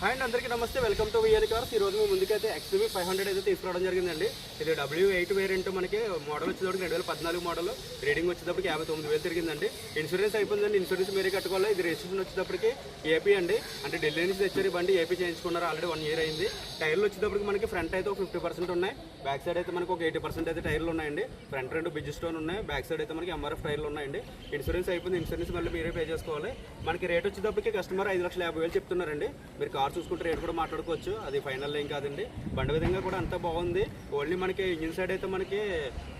Hi అందరికీ నమస్తే. Welcome to we're cars ఈ రోజు మీ ముందుకైతే ఎక్స్పీవీ ఫైవ్ హండ్రెడ్ అయితే తీసుకురావడం జరిగిందండి. ఇది డబ్ల్యూ ఎయిట్ వేరియంట్ మనకి మోడల్ వచ్చేటప్పుడు రెండు వేల పద్నాలుగు మోడల్ రీడింగ్ వచ్చేటప్పటికి యాభై తొమ్మిది వేలు తిరిగిందండి. ఇన్సూరెన్స్ అయిపోయిందండి. ఇన్సూరెన్స్ మీరే కట్టుకోవాలి ఇది రిజిస్ట్రేషన్ వచ్చేటప్పటికి ఏపీ అండి. అంటే ఢిల్లీ నుంచి తెచ్చారు బండి. ఏపీ చేయించుకున్నారు. ఆల్రెడీ వన్ ఇయర్ అయింది. టైర్లు వచ్చేటప్పటికి మనకి ఫ్రంట్ అయితే ఒక ఫిఫ్టీ పర్సెంట్ ఉన్నాయి. బ్యాక్ సైడ్ అయితే మనకు ఒక ఎయిటీ పర్సెంట్ అయితే టైర్లు ఉన్నాయండి. ఫ్రంట్ రెండు బిజ్ స్టోన్ ఉన్నాయి. బ్యాక్ సైడ్ అయితే మనకి ఎంఆర్ఎఫ్ టైర్లు ఉన్నాయండి. ఇన్సూరెన్స్ అయిపోయింది. ఇన్సూరెన్స్ మళ్ళీ మీరే పే చేసుకోవాలి. మనకి రేట్ వచ్చేటప్పటికి కస్టమర్ ఐదు లక్షల యాభై వేలు చెప్తున్నారండి. మీరు కార్ చూసుకుంటే రేట్ కూడా మాట్లాడుకోవచ్చు. అది ఫైనల్ ఏం కాదండి. బండి విధంగా కూడా అంతా బాగుంది. ఓన్లీ మనకి ఇంజిన్ సైడ్ అయితే మనకి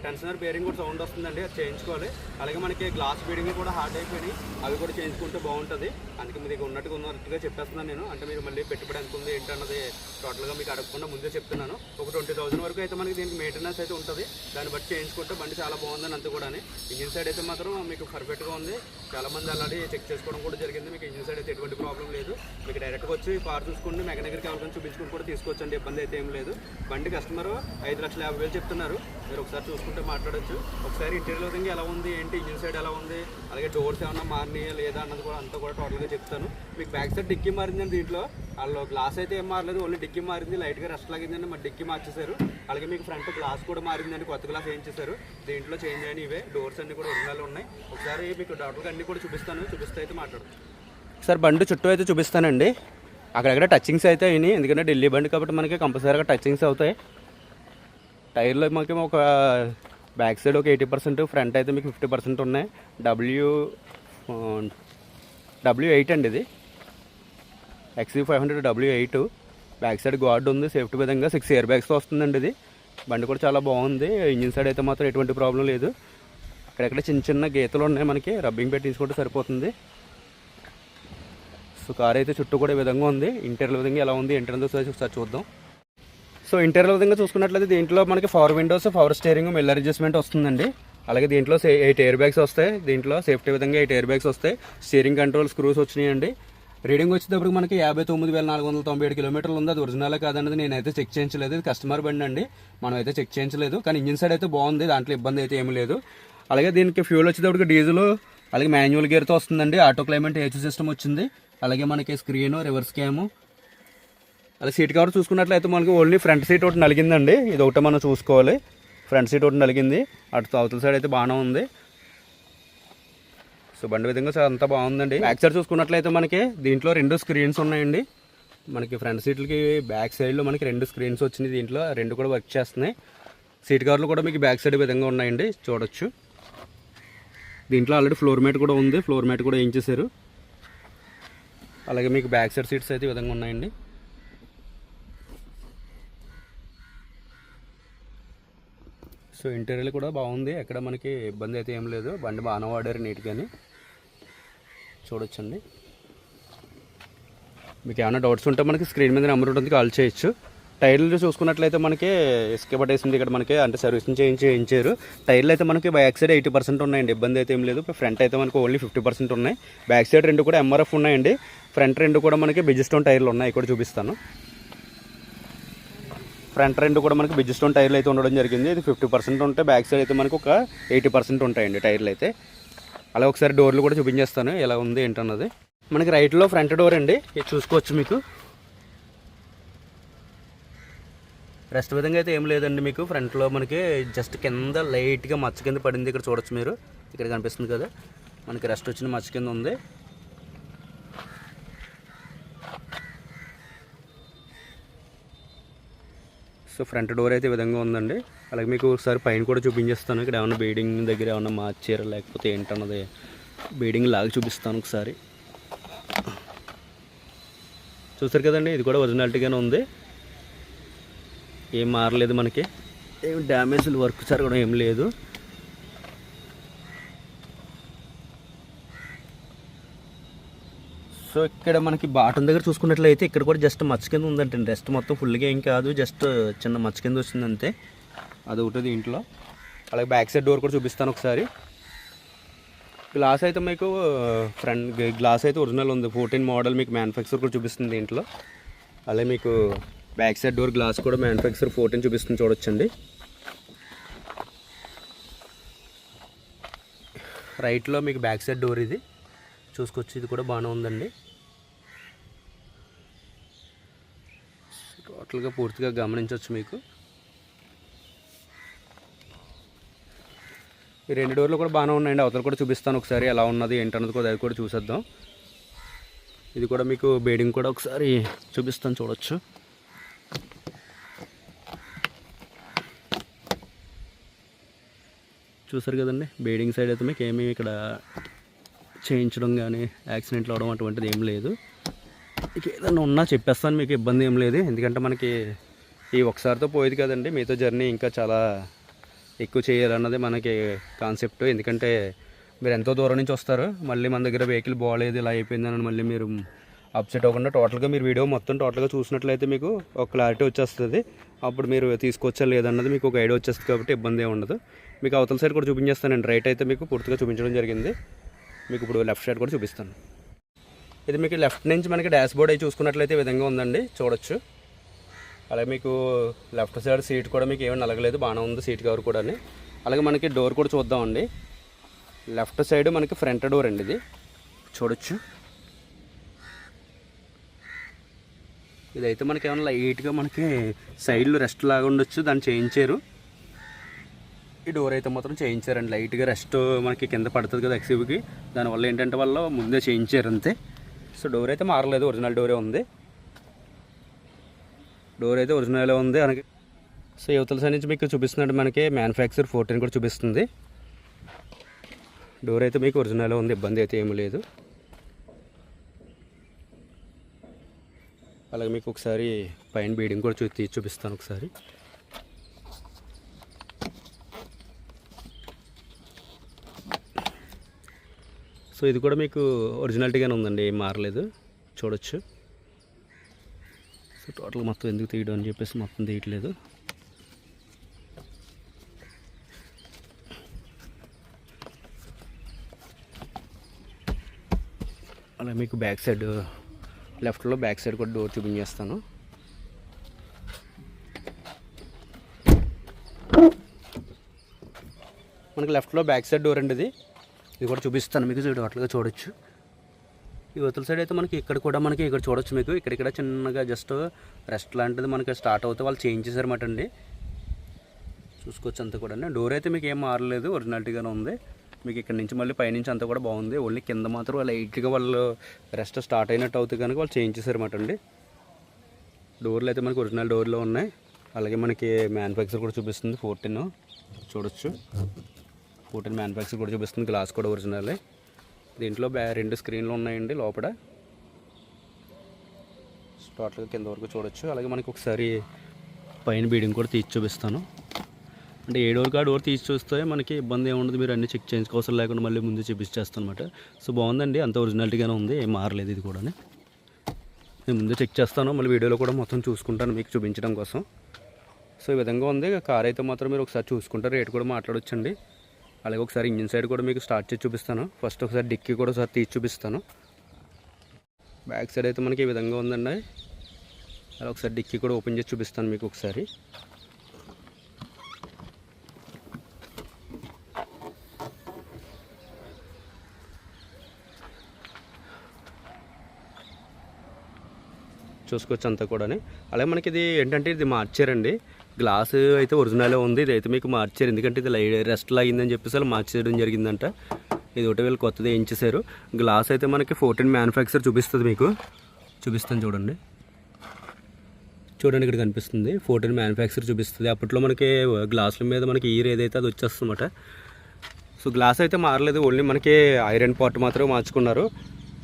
టెన్షనర్ బేరింగ్ కూడా సౌండ్ వస్తుందండి. అది చేయించుకోవాలి. అలాగే మనకి గ్లాస్ బీడింగ్ కూడా హార్డ్ అయిపోయి అవి కూడా చేయించుకుంటే బాగుంటుంది. అందుకే మీకు ఉన్నట్టుగా ఉన్నట్టుగా చెప్పేస్తున్నాను నేను. అంటే మీరు మళ్ళీ పెట్టుబడి ఎంత ఉంది ఏంటన్నది టోటల్గా మీకు అడగకుండా ముందే చెప్తున్నాను. ఒక ట్వంటీ థౌసండ్ వరకు అయితే మనకి దీనికి మెయింటెనెన్స్ అయితే ఉంటుంది. దాన్ని బట్టి చేయించుకుంటే బండి చాలా బాగుందని అంత కూడా ఇంజిన్ సైడ్ అయితే మాత్రం మీకు పర్ఫెక్ట్గా ఉంది. చాలా మంది ఆల్రెడీ చెక్ చేసుకోవడం కూడా జరిగింది. మీకు ఇంజిన్ సైడ్ అయితే ఎటువంటి ప్రాబ్లం లేదు. మీకు డైరెక్ట్గా వచ్చి కార్ చూసుకుని మెకానిక్ ఎవరికైనా చూపించుకుని కూడా తీసుకోవచ్చండి. ఇబ్బంది అయితే ఏం లేదు. బండి కస్టమర్ ఐదు లక్షల యాభై వేలు చెప్తున్నారు. మీరు ఒకసారి చూసుకుంటే మాట్లాడొచ్చు. ఒకసారి ఇంటీరియర్ విధంగా ఎలా ఉంది ఏంటి ఇంజిన్ సైడ్ ఎలా ఉంది అలాగే డోర్స్ ఏమన్నా మారినాయా లేదా అన్నది కూడా అంతా కూడా టోటల్గా చెప్తాను. మీకు బ్యాక్ సైడ్ డిక్కీ మారిందండి దీంట్లో. వాళ్ళు గ్లాస్ అయితే ఏం మారలేదు ఓన్లీ డిక్కీ మారింది లైట్గా రెస్ట్ లాగిందండి మరి డిక్కీ మార్చేశారు. అలాగే మీకు ఫ్రంట్ గ్లాస్ కూడా మారిందండి కొత్త గ్లాస్ ఏం చేశారు. దీంట్లో చేంజ్ అయిన ఇవే డోర్స్ అన్ని కూడా ఒరిజినల్ ఉన్నాయి. ఒకసారి మీకు డాక్టర్కి అన్నీ కూడా చూపిస్తాను చూపిస్తే అయితే మాట్లాడు సార్ బండి చుట్టూ అయితే చూపిస్తానండి. అక్కడక్కడ టచింగ్స్ అయితే అయినాయి ఎందుకంటే ఢిల్లీ బండి కాబట్టి మనకి కంపల్సరీగా టచింగ్స్ అవుతాయి. టైర్లో మనకి ఒక బ్యాక్ సైడ్ ఒక ఎయిటీ పర్సెంట్ ఫ్రంట్ అయితే మీకు ఫిఫ్టీ పర్సెంట్ ఉన్నాయి. డబ్ల్యూ డబ్ల్యూ ఎయిట్ అండి ఇది. ఎక్సీ five hundred W eight back side guard ఉంది సేఫ్టీ విధంగా సిక్స్ ఇయర్ బ్యాగ్స్తో వస్తుందండి ఇది. బండి కూడా చాలా బాగుంది. ఇంజిన్ సైడ్ అయితే మాత్రం ఎటువంటి ప్రాబ్లం లేదు. ఇక్కడెక్కడ చిన్న చిన్న గీతలు ఉన్నాయి మనకి. రబ్బింగ్ పెట్టించుకుంటే సరిపోతుంది. సో కార్ అయితే చుట్టూ కూడా ఈ విధంగా ఉంది. ఇంటీరియర్ విధంగా ఎలా ఉంది? ఇంటీరియర్ ఒకసారి చూద్దాం. సో ఇంటీరియర్ విధంగా చూసుకున్నట్లయితే దీంట్లో మనకి power windows power steering mirror adjustment వస్తుందండి. అలాగే దీంట్లో ఎయిట్ ఎయిర్ బ్యాగ్స్ వస్తాయి. దీంట్లో సేఫ్టీ విధంగా ఎయిట్ ఎయిర్ బ్యాగ్స్ వస్తాయి. స్టీరింగ్ కంట్రోల్ స్క్రూస్ వచ్చినాయండి. రీడింగ్ వచ్చేటప్పుడు మనకి యాభై తొమ్మిది వేల నాలుగు వందల తొంభై ఏడు కిలోమీటర్లు ఉంది. అది ఒరిజినలే కాదన్నది నేనైతే చెక్ చేయించలేదు. ఇది కస్టమర్ బండి అండి. మనం అయితే చెక్ చేయించలేదు. కానీ ఇంజిన్ సైడ్ అయితే బాగుంది. దాంట్లో ఇబ్బంది అయితే ఏమీ లేదు. అలాగే దీనికి ఫ్యూల్ వచ్చేటప్పటికి డీజిల్ అలాగే మాన్యువల్ గేర్తో వస్తుందండి. ఆటో క్లైమేట్ ఏసీ సిస్టమ్ వచ్చింది. అలాగే మనకి స్క్రీను రివర్స్ క్యాము అలా సీట్ కవర్ చూసుకున్నట్లయితే మనకి ఓన్లీ ఫ్రంట్ సీట్ ఒకటి నలిగిందండి. ఇది ఒకటి మనం చూసుకోవాలి. ఫ్రంట్ సీట్ ఒకటి నలిగింది. అటు అవతల సైడ్ అయితే బాగానే ఉంది. సో బండి విధంగా సార్ అంతా బాగుందండి. బ్యాక్ సైడ్ చూసుకున్నట్లయితే మనకి దీంట్లో రెండు స్క్రీన్స్ ఉన్నాయండి. మనకి ఫ్రంట్ సీట్లకి బ్యాక్ సైడ్లో మనకి రెండు స్క్రీన్స్ వచ్చినాయి దీంట్లో. రెండు కూడా వర్క్ చేస్తున్నాయి. సీట్ కవర్లు కూడా మీకు బ్యాక్ సైడ్ విధంగా ఉన్నాయండి. చూడొచ్చు. దీంట్లో ఆల్రెడీ ఫ్లోర్ మ్యాట్ కూడా ఉంది. ఫ్లోర్ మ్యాట్ కూడా ఏం చేశారు? అలాగే మీకు బ్యాక్ సైడ్ సీట్స్ అయితే విధంగా ఉన్నాయండి. సో ఇంటీరియర్ కూడా బాగుంది. ఎక్కడ మనకి ఇబ్బంది అయితే ఏం లేదు. బండి బాగానే వాడారు నీట్గాని. చూడొచ్చండి. మీకు ఏమైనా డౌట్స్ ఉంటే మనకి స్క్రీన్ మీద నెంబర్ ఉంటుంది కాల్ చేయొచ్చు. టైర్లు చూసుకున్నట్లయితే మనకి ఇసుక పట్టేసింది ఇక్కడ మనకి అంటే సర్వీసింగ్ చేయించి చేయించారు. టైర్లు అయితే మనకి బ్యాక్ సైడ్ ఎయిటీ పర్సెంట్ ఉన్నాయండి. ఇబ్బంది అయితే ఏం లేదు. ఫ్రంట్ అయితే మనకి ఓన్లీ ఫిఫ్టీ పర్సెంట్ ఉన్నాయి. బ్యాక్ సైడ్ రెండు కూడా ఎంఆర్ఎఫ్ ఉన్నాయండి. ఫ్రంట్ రెండు కూడా మనకి బిజిస్టోన్ టైర్లు ఉన్నాయి. ఇక్కడ చూపిస్తాను. ఫ్రంట్ రెండు కూడా మనకి బిజిస్టోన్ టైర్లు అయితే ఉండడం జరిగింది. ఇది ఫిఫ్టీ పర్సెంట్ ఉంటే బ్యాక్ సైడ్ అయితే మనకు ఒక ఎయిటీ పర్సెంట్ ఉంటాయండి టైర్లు అయితే. అలా ఒకసారి డోర్లు కూడా చూపించేస్తాను ఎలా ఉంది ఏంటన్నది. మనకి రైట్లో ఫ్రంట్ డోర్ అండి. ఇది చూసుకోవచ్చు మీకు. రెస్ట్ విధంగా అయితే ఏం లేదండి మీకు. ఫ్రంట్లో మనకి జస్ట్ కింద లైట్గా మచ్చ కింద పడింది. ఇక్కడ చూడొచ్చు మీరు. ఇక్కడ కనిపిస్తుంది కదా. మనకి రెస్ట్ వచ్చిన మచ్చ కింద ఉంది. సో ఫ్రంట్ డోర్ అయితే విధంగా ఉందండి. అలాగే మీకు ఒకసారి పైన కూడా చూపించేస్తాను. ఇక్కడ ఏమైనా బీడింగ్ దగ్గర ఏమైనా మార్చారా లేకపోతే ఏంటన్నది బీడింగ్ లాగా చూపిస్తాను ఒకసారి. చూసారు కదండి ఇది కూడా ఒరిజినాలిటీగానే ఉంది. ఏం మారలేదు మనకి. ఏం డ్యామేజ్లు వర్క్ జరగడం ఏం లేదు. సో ఇక్కడ మనకి బాటం దగ్గర చూసుకున్నట్లయితే ఇక్కడ కూడా జస్ట్ మచ్చ కింద ఉందంటే రెస్ట్ మొత్తం ఫుల్గా ఏం కాదు జస్ట్ చిన్న మచ్చ కింద వచ్చింది అంతే అది ఒకటి దీంట్లో అలాగే బ్యాక్ సైడ్ డోర్ కూడా చూపిస్తాను ఒకసారి. గ్లాస్ అయితే మీకు ఫ్రంట్ గ్లాస్ అయితే ఒరిజినల్ ఉంది. ఫోర్టీన్ మోడల్ మీకు మ్యానుఫ్యాక్చర్ కూడా చూపిస్తుంది దీంట్లో. అలాగే మీకు బ్యాక్ సైడ్ డోర్ గ్లాస్ కూడా మ్యానుఫ్యాక్చర్ ఫోర్టీన్ చూపిస్తుంది చూడొచ్చండి. రైట్లో మీకు బ్యాక్ సైడ్ డోర్ ఇది. చూసుకోవచ్చు. ఇది కూడా బాగానే ఉందండి. టోటల్గా పూర్తిగా గమనించవచ్చు మీకు. ఈ రెండు డోర్లు కూడా బాగానే ఉన్నాయండి. అవతల కూడా చూపిస్తాను ఒకసారి ఎలా ఉన్నది ఏంటన్నది కూడా అది కూడా చూసేద్దాం. ఇది కూడా మీకు బేడింగ్ కూడా ఒకసారి చూపిస్తాను చూడొచ్చు. చూసారు కదండి? బేడింగ్ సైడ్ అయితే మీకు ఏమీ ఇక్కడ చేయించడం కానీ యాక్సిడెంట్లు అవడం అటువంటిది ఏం లేదు. ఇక ఏదైనా ఉన్నా చెప్పేస్తాను మీకు ఇబ్బంది ఏం లేదు. ఎందుకంటే మనకి ఈ ఒకసారితో పోయేది కదండి. మీతో జర్నీ ఇంకా చాలా ఎక్కువ చేయాలన్నది మనకి కాన్సెప్ట్. ఎందుకంటే మీరు ఎంతో దూరం నుంచి వస్తారు. మళ్ళీ మన దగ్గర వెహికల్ బాగాలేదు ఇలా అయిపోయిందని మళ్ళీ మీరు అప్సెట్ అవ్వకుండా టోటల్గా మీరు వీడియో మొత్తం టోటల్గా చూసినట్లయితే మీకు ఒక క్లారిటీ వచ్చేస్తుంది. అప్పుడు మీరు తీసుకొచ్చా లేదన్నది మీకు ఒక ఐడియా వచ్చేస్తుంది కాబట్టి ఇబ్బంది ఏమి ఉండదు. మీకు అవతల సైడ్ కూడా చూపించేస్తానండి. రైట్ అయితే మీకు పూర్తిగా చూపించడం జరిగింది. మీకు ఇప్పుడు లెఫ్ట్ సైడ్ కూడా చూపిస్తాను. ఇది మీకు లెఫ్ట్ నుంచి మనకి డాష్ బోర్డ్ అయి చూసుకున్నట్లయితే విధంగా ఉందండి. చూడొచ్చు. అలాగే మీకు లెఫ్ట్ సైడ్ సీట్ కూడా మీకు ఏమీ నలగలేదు. బాగానే ఉంది సీట్ కవర్ కూడా అలాగే మనకి డోర్ కూడా చూద్దామండి. లెఫ్ట్ సైడ్ మనకి ఫ్రంట్ డోర్ అండి ఇది. చూడొచ్చు. ఇదైతే మనకి ఏమైనా లైట్గా మనకి సైడ్లో రెస్ట్ లాగా ఉండొచ్చు. దాన్ని చేయించారు. ఈ డోర్ అయితే మాత్రం చేయించారండి. లైట్గా రెస్ట్ మనకి కింద పడుతుంది కదా ఎక్సీవ్కి దానివల్ల ఏంటంటే వాళ్ళు ముందే చేయించారు అంతే. సో డోర్ అయితే మారలేదు. ఒరిజినల్ డోరే ఉంది. డోర్ అయితే ఒరిజినల్ ఉంది. మనకి సో యువతల సైడ్ నుంచి మీకు చూపిస్తున్నట్టు మనకి మ్యానుఫ్యాక్చర్ ఫోర్టీన్ కూడా చూపిస్తుంది. డోర్ అయితే మీకు ఒరిజినల్ ఉంది. ఇబ్బంది అయితే ఏమీ లేదు. అలాగే మీకు ఒకసారి పైన బీడింగ్ కూడా చూ చూపిస్తాను ఒకసారి. సో ఇది కూడా మీకు ఒరిజినాలిటీగానే ఉందండి ఏం మారలేదు. చూడొచ్చు. సో టోటల్ మొత్తం ఎందుకు తీయడం అని చెప్పేసి మొత్తం తీయట్లేదు. అలా మీకు బ్యాక్ సైడ్ లెఫ్ట్లో బ్యాక్ సైడ్ కూడా డోర్ చూపించేస్తాను. మనకి లెఫ్ట్లో బ్యాక్ సైడ్ డోర్ అండి ఇది. ఇది కూడా చూపిస్తాను మీకు చూడ చూడొచ్చు. యువతల సైడ్ అయితే మనకి ఇక్కడ కూడా మనకి ఇక్కడ చూడొచ్చు మీకు. ఇక్కడ ఇక్కడ చిన్నగా జస్ట్ రెస్ట్ లాంటిది మనకి స్టార్ట్ అవుతే వాళ్ళు చేంజ్ చేశారన్నమాట అండి. చూసుకోవచ్చు అంతా కూడా డోర్ అయితే మీకు ఏం మారలేదు ఒరిజినాలిటీగానే ఉంది. మీకు ఇక్కడ నుంచి మళ్ళీ పైనుంచి అంతా కూడా బాగుంది. ఓన్లీ కింద మాత్రం లైట్గా వాళ్ళు రెస్ట్ స్టార్ట్ అయినట్టు అవుతుంది కనుక వాళ్ళు చేంజ్ చేశారన్నమాట అండి. డోర్లు అయితే మనకి ఒరిజినల్ డోర్లో ఉన్నాయి. అలాగే మనకి మ్యానుఫ్యాక్చర్ కూడా చూపిస్తుంది ఫోర్టీన్ చూడొచ్చు. ఫోర్టీన్ మ్యానుఫ్యాక్చర్ కూడా చూపిస్తుంది గ్లాస్ కూడా ఒరిజినలే దీంట్లో బ్యా రెండు స్క్రీన్లు ఉన్నాయండి లోపల. టోటల్గా కింద వరకు చూడొచ్చు. అలాగే మనకి ఒకసారి పైన బీడింగ్ కూడా తీసి చూపిస్తాను. అంటే ఏ డోర్కి ఆ డోర్ తీసి చూస్తే మనకి ఇబ్బంది ఏముండదు మీరు అన్ని చెక్ చేయించుకోవసరం లేకుండా మళ్ళీ ముందు చూపించేస్తాను అనమాట సో బాగుందండి అంత ఒరిజినాలిటీగానే ఉంది ఏం మారలేదు ఇది కూడా నేను ముందు చెక్ చేస్తాను మళ్ళీ వీడియోలో కూడా మొత్తం చూసుకుంటాను మీకు చూపించడం కోసం. సో ఈ విధంగా ఉంది కార్ అయితే మాత్రం మీరు ఒకసారి చూసుకుంటారు రేట్ కూడా మాట్లాడొచ్చండి. అలాగే ఒకసారి ఇంజిన్ సైడ్ కూడా మీకు స్టార్ట్ చేసి చూపిస్తాను. ఫస్ట్ ఒకసారి డిక్కీ కూడా ఒకసారి తీసి చూపిస్తాను. బ్యాక్ సైడ్ అయితే మనకి ఈ విధంగా ఉందండి. అలా ఒకసారి డిక్కీ కూడా ఓపెన్ చేసి చూపిస్తాను మీకు ఒకసారి. చూసుకోవచ్చు అంతా కూడా అలాగే మనకి ఇది ఏంటంటే ఇది మార్చారండి. గ్లాస్ అయితే ఒరిజినల్ ఉంది. ఇది అయితే మీకు మార్చారు. ఎందుకంటే ఇది రెస్ట్లో అయ్యిందని లాగిందని చెప్పేసి మార్చేయడం జరిగిందంట. ఇది ఒకటి వీళ్ళు కొత్తది వేయించేశారు. గ్లాస్ అయితే మనకి ఫోర్టీన్ మ్యానుఫ్యాక్చర్ చూపిస్తుంది మీకు. చూపిస్తాను చూడండి. చూడండి ఇక్కడ కనిపిస్తుంది. ఫోర్టీన్ మ్యానుఫ్యాక్చర్ చూపిస్తుంది. అప్పట్లో మనకి గ్లాసుల మీద మనకి ఈర్ ఏదైతే అది వచ్చేస్తుందన్నమాట. సో గ్లాస్ అయితే మారలేదు. ఓన్లీ మనకి ఐరన్ పార్ట్ మాత్రమే మార్చుకున్నారు.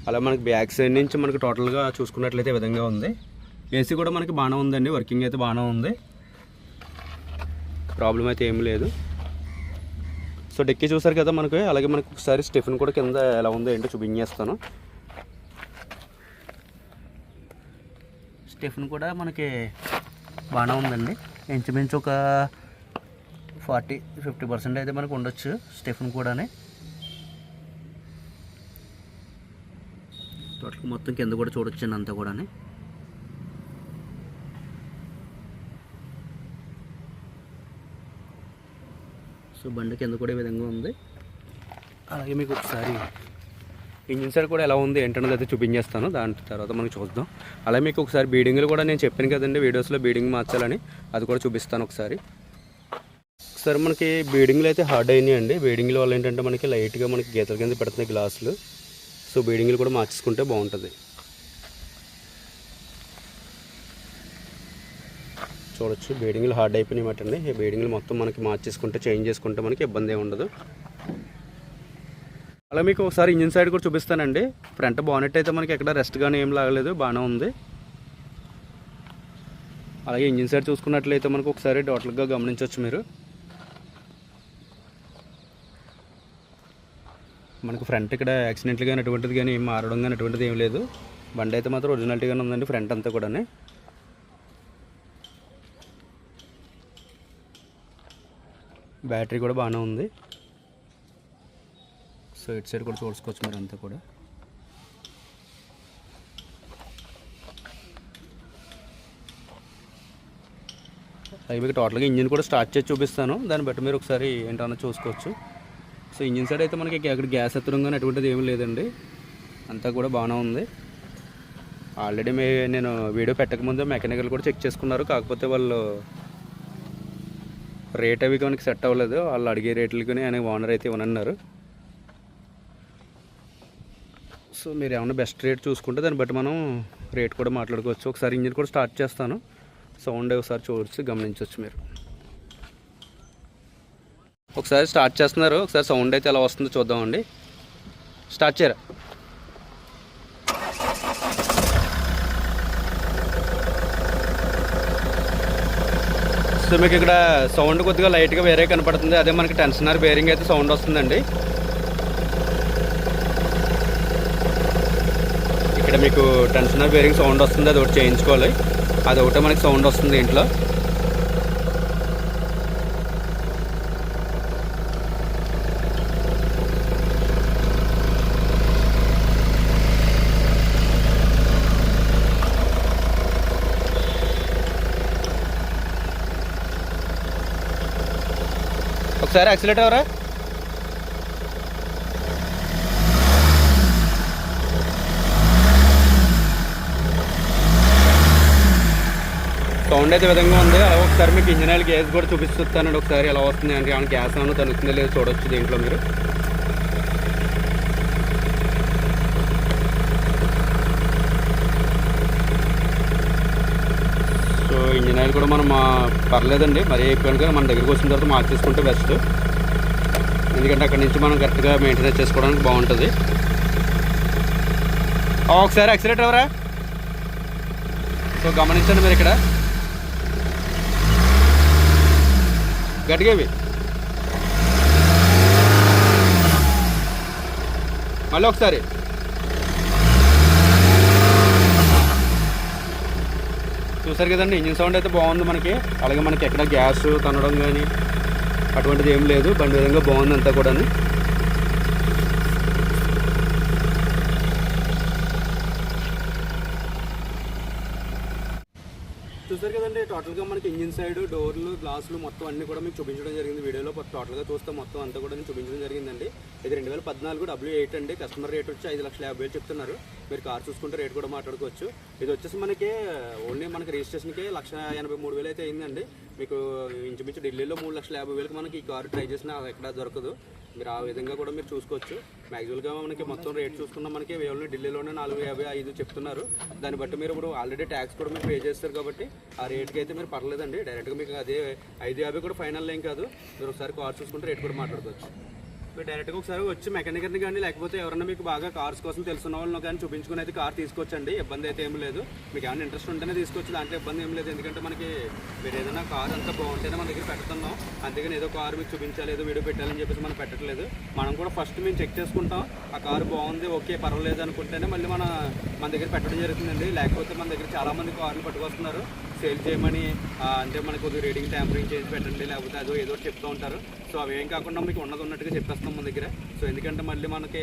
అలా మనకి బ్యాక్ సైడ్ నుంచి మనకి టోటల్గా చూసుకున్నట్లయితే విధంగా ఉంది. ఏసీ కూడా మనకి బాగానే ఉందండి. వర్కింగ్ అయితే బాగానే ఉంది. ప్రాబ్లం అయితే ఏం లేదు. సో డెక్కి చూసారు కదా మనకి? అలాగే మనకి ఒకసారి స్టెఫిన్ కూడా కింద ఎలా ఉందో ఏంటో చూపించేస్తాను. స్టెఫిన్ కూడా మనకి బాగానే ఉందండి. ఇంచుమించు ఒక ఫార్టీ ఫిఫ్టీ పర్సెంట్ అయితే మనకు ఉండొచ్చు స్టెఫిన్ కూడానే. టోటల్ మొత్తం కింద కూడా చూడొచ్చండి అంతా కూడా సో బండి కింద కూడా ఈ విధంగా ఉంది. అలాగే మీకు ఒకసారి ఇంజిన్ సైడ్ కూడా ఎలా ఉంది ఏంటన్నది అయితే చూపించేస్తాను. దాని తర్వాత మనం చూద్దాం. అలా మీకు ఒకసారి బీడింగ్లు కూడా నేను చెప్పాను కదండి వీడియోస్లో బీడింగ్ మార్చాలని. అది కూడా చూపిస్తాను ఒకసారి. ఒకసారి మనకి బీడింగ్లు అయితే హార్డ్ అయినాయి అండి బీడింగ్ల వల్ల ఏంటంటే మనకి లైట్గా మనకి గీతల కింద పెడుతున్నాయి గ్లాసులు. సో బీడింగ్లు కూడా మార్చేసుకుంటే బాగుంటుంది. చూడొచ్చు. బీడింగ్లు హార్డ్ అయిపోయినాయి అండి ఈ బీడింగ్లు మొత్తం మనకి మార్చేసుకుంటే చేంజ్ చేసుకుంటే మనకి ఇబ్బంది ఉండదు. అలా మీకు ఒకసారి ఇంజిన్ సైడ్ కూడా చూపిస్తానండి. ఫ్రంట్ బానెట్ అయితే మనకి ఎక్కడ రెస్ట్ కానీ ఏం లాగలేదు బాగానే ఉంది. అలాగే ఇంజిన్ సైడ్ చూసుకున్నట్లయితే మనకు ఒకసారి టోటల్గా గమనించవచ్చు మీరు. మనకు ఫ్రంట్ ఇక్కడ యాక్సిడెంట్లు కానీ అటువంటిది కానీ ఏం మారడం కానీ అటువంటిది ఏం లేదు. బండి అయితే మాత్రం ఒరిజినాలిటీగానే ఉందండి ఫ్రంట్ అంతా కూడా బ్యాటరీ కూడా బాగానే ఉంది. సో ఇటు సైడ్ కూడా చూసుకోవచ్చు మరి అంతా కూడా. అవి మీకు టోటల్గా ఇంజిన్ కూడా స్టార్ట్ చేసి చూపిస్తాను. దాన్ని బట్టి మీరు ఒకసారి ఏంటన్నా చూసుకోవచ్చు. సో ఇంజిన్ సైడ్ అయితే మనకి అక్కడ గ్యాస్ ఎత్తడం కానీ అటువంటిది ఏమీ లేదండి. అంతా కూడా బాగానే ఉంది. ఆల్రెడీ మే నేను వీడియో పెట్టకముందే మెకానికల్ కూడా చెక్ చేసుకున్నారు. కాకపోతే వాళ్ళు రేట్ అవి మనకి సెట్ అవ్వలేదు వాళ్ళు అడిగే రేట్లకి ఆయన ఓనర్ అయితే ఇవ్వనన్నారు. సో మీరు ఏమైనా బెస్ట్ రేట్ చూసుకుంటే దాన్ని బట్టి మనం రేట్ కూడా మాట్లాడుకోవచ్చు. ఒకసారి ఇంజిన్ కూడా స్టార్ట్ చేస్తాను. సౌండ్ ఒకసారి చూసి గమనించవచ్చు మీరు. ఒకసారి స్టార్ట్ చేస్తున్నారు. ఒకసారి సౌండ్ అయితే ఎలా వస్తుందో చూద్దామండి. స్టార్ట్ చేయరా? సో మీకు ఇక్కడ సౌండ్ కొద్దిగా లైట్గా వేరే కనపడుతుంది. అదే మనకి టెన్షనర్ బేరింగ్ అయితే సౌండ్ వస్తుందండి. ఇక్కడ మీకు టెన్షనర్ బేరింగ్ సౌండ్ వస్తుంది. అది ఒకటి చేయించుకోవాలి. అది ఒకటే మనకి సౌండ్ వస్తుంది ఇంట్లో. ఒకసారి యాక్సిలేట్ ఎవరా సౌండ్ అయితే విధంగా ఉంది. అలా ఒకసారి మీకు ఇంజిన్ ఆయిల్ గ్యాస్ కూడా చూపిస్తానండి ఒకసారి ఎలా వస్తుంది అంటే గ్యాస్ ఏమైనా తనుతుందో లేదో చూడొచ్చు దీంట్లో మీరు. ఇంజిన్ ఆయిల్ కూడా మనం మా- పర్లేదండి. మరీ అయిపోయాను కానీ మన దగ్గరికి వచ్చిన తర్వాత మార్చేసుకుంటే బెస్ట్ ఎందుకంటే అక్కడి నుంచి మనం కరెక్ట్గా మెయింటెనెన్స్ చేసుకోవడానికి బాగుంటుంది. ఒకసారి యాక్సిలేటర్ ఎవరా? సో గమనించండి మీరు ఇక్కడ. గట్టిగేవి మళ్ళీ ఒకసారి. చూసారు కదండి ఇంజిన్ సౌండ్ అయితే బాగుంది మనకి. అలాగే మనకి ఎక్కడ గ్యాస్ తనడం కానీ అటువంటిది ఏం లేదు. బండి విధంగా బాగుంది అంతా కూడా చూసారు కదండి టోటల్గా మనకి ఇంజిన్ సైడ్ డోర్లు గ్లాసులు మొత్తం అన్ని కూడా మీకు చూపించడం జరిగింది వీడియోలో. టోటల్గా చూస్తే మొత్తం అంతా కూడా నేను చూపించడం జరిగిందండి. ఇది రెండు వేల పద్నాలుగు డబ్ల్యూ ఎయిట్ అండి. కస్టమర్ రేట్ వచ్చి ఐదు లక్షల యాభై వేలు చెప్తున్నారు. మీరు కార్ చూసుకుంటే రేట్ కూడా మాట్లాడుకోవచ్చు. ఇది వచ్చేసి మనకి ఓన్లీ మనకి రిజిస్ట్రేషన్కి లక్ష ఎనభై మూడు వేలు అయితే అయిందండి. మీకు ఇంచుమించు ఢిల్లీలో మూడు లక్షల యాభై వేలకు మనకి ఈ కారు ట్రై చేసినా ఎక్కడ దొరకదు. మీరు ఆ విధంగా కూడా మీరు చూసుకోవచ్చు. మ్యాక్సిమల్గా మనకి మొత్తం రేట్ చూసుకున్నా మనకి ఓన్లీ ఢిల్లీలోనే నాలుగు యాభై ఐదు చెప్తున్నారు. దాన్ని బట్టి మీరు ఇప్పుడు ఆల్రెడీ ట్యాక్స్ కూడా మీరు పే చేస్తారు కాబట్టి ఆ రేట్కి అయితే మీరు పర్లేదండి. డైరెక్ట్గా మీకు అదే ఐదు యాభై కూడా ఫైనల్ ఏం కాదు. మీరు ఒకసారి కార్ చూసుకుంటే రేట్ కూడా మాట్లాడుకోవచ్చు. మీరు డైరెక్ట్గా ఒకసారి వచ్చి మెకానికర్ని కానీ లేకపోతే ఎవరైనా మీకు బాగా కార్స్ కోసం తెలుసున్న వాళ్ళని కానీ చూపించుకుని అయితే కార్ తీసుకొచ్చండి. ఇబ్బంది అయితే ఏం లేదు. మీకు ఏమైనా ఇంట్రెస్ట్ ఉంటేనే తీసుకోవచ్చు దాంట్లో ఇబ్బంది ఏం లేదు. ఎందుకంటే మనకి మీరు ఏదైనా కార్ అంతా బాగుంటేనే మన దగ్గర పెడుతున్నాం. అందుకని ఏదో కార్ మీకు చూపించాలి ఏదో వీడియో పెట్టాలని చెప్పేసి మనం పెట్టట్లేదు. మనం కూడా ఫస్ట్ మేము చెక్ చేసుకుంటాం. ఆ కారు బాగుంది ఓకే పర్వాలేదు అనుకుంటేనే మళ్ళీ మన మన దగ్గర పెట్టడం జరుగుతుందండి. లేకపోతే మన దగ్గర చాలామంది కార్లు పట్టుకొస్తున్నారు. సేల్ చేయమని అంటే మనకు కొద్దిగా రీడింగ్ ట్యాంపరింగ్ చేసి పెట్టండి లేకపోతే అదో ఏదో ఒకటి చెప్తూ ఉంటారు. సో అవి ఏం కాకుండా మీకు ఉన్నది ఉన్నట్టుగా చెప్పేస్తాం మన దగ్గర. సో ఎందుకంటే మళ్ళీ మనకి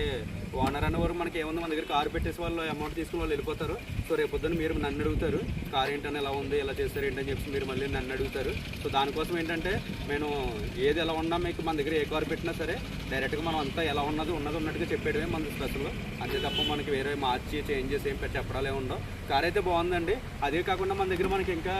ఓనర్ అనేవారు మనకి ఏముంది మన దగ్గర కారు పెట్టేసి వాళ్ళు అమౌంట్ తీసుకుని వాళ్ళు వెళ్ళిపోతారు. సో రేపు పొద్దున్న మీరు నన్ను అడుగుతారు కార్ ఏంటని ఎలా ఉంది ఎలా చేస్తారు ఏంటని చెప్పి మీరు మళ్ళీ నన్ను అడుగుతారు. సో దానికోసం ఏంటంటే నేను ఏది ఎలా ఉన్నా మీకు మన దగ్గర ఏ కారు పెట్టినా సరే డైరెక్ట్గా మనం అంతా ఎలా ఉన్నది ఉన్నది ఉన్నట్టుగా చెప్పాడు చేయడమే మన స్పెషల్. అంతే తప్ప మనకి వేరే మార్చి చేంజెస్ ఏం పెట్టి చెప్పడాలే ఉండవు. కార్ అయితే బాగుందండి. అదే కాకుండా మన దగ్గర మనకి ఇంకా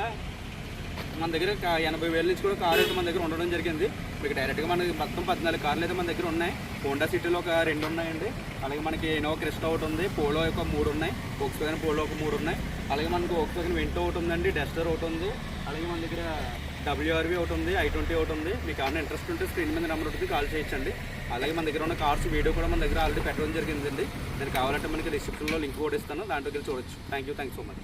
మన దగ్గర ఎనభై వేల నుంచి కూడా కార్ అయితే మన దగ్గర ఉండడం జరిగింది. మీకు డైరెక్ట్గా మనకి మొత్తం పద్నాలుగు కార్లు అయితే మన దగ్గర ఉన్నాయి. హోండా సిటీలో ఒక రెండు ఉన్నాయండి. అలాగే మనకి ఇనోవా క్రిస్టా ఒకటి ఉంది. పోలో ఒక మూడు ఉన్నాయి. ఓక్స్ వ్యాగన్ పోలో ఒక మూడు ఉన్నాయి. అలాగే మనకు ఓక్స్ వ్యాగన్ వెంటో ఒకటి ఉందండి. డస్టర్ ఒకటి ఉంది. అలాగే మన దగ్గర డబ్ల్యూఆర్వి ఒకటి ఉంది. ఐ ట్వంటీ ఒకటి ఉంది. మీకు ఏమైనా ఇంట్రెస్ట్ ఉంటే స్క్రీన్ మీద నెంబర్ ఉంటుంది కాల్ చేయొచ్చండి. అలాగే మన దగ్గర ఉన్న కార్స్ వీడియో కూడా మన దగ్గర ఆల్రెడీ పెట్టడం జరిగిందండి. నేను కావాలంటే మనకి డిస్క్రిప్షన్లో లింక్ కూడా ఇస్తాను. దాంట్లోకి వెళ్ళి చూడొచ్చు. Thank you thank so much